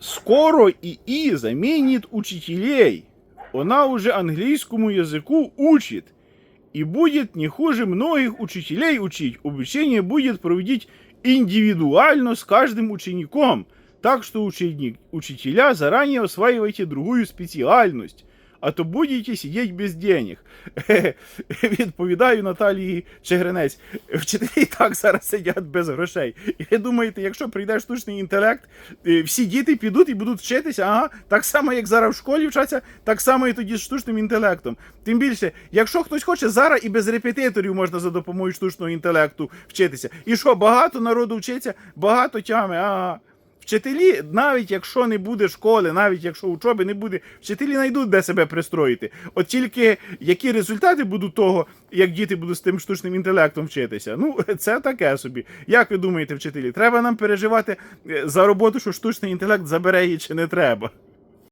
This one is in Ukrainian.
Скоро ИИ заменит учителей. Она уже английскому языку учит. И будет не хуже многих учителей учить. Обучение будет проводить индивидуально с каждым учеником. Так что ученик, учителя заранее осваивайте другую спеціальність. А то будете сидіти без денег. Відповідаю Наталії Чигринець. Вчителі і так зараз сидять без грошей. І ви думаєте, якщо прийде штучний інтелект, е, всі діти підуть і будуть вчитися, ага, так само, як зараз в школі вчаться, так само і тоді з штучним інтелектом. Тим більше, якщо хтось хоче зараз і без репетиторів можна за допомогою штучного інтелекту вчитися. І що, багато народу вчиться, багато тями, ага. Вчителі, навіть якщо не буде школи, навіть якщо учоби не буде, вчителі знайдуть де себе пристроїти. От тільки які результати будуть того, як діти будуть з тим штучним інтелектом вчитися. Ну, це таке собі. Як ви думаєте, вчителі, треба нам переживати е, за роботу, що штучний інтелект забере її чи не треба?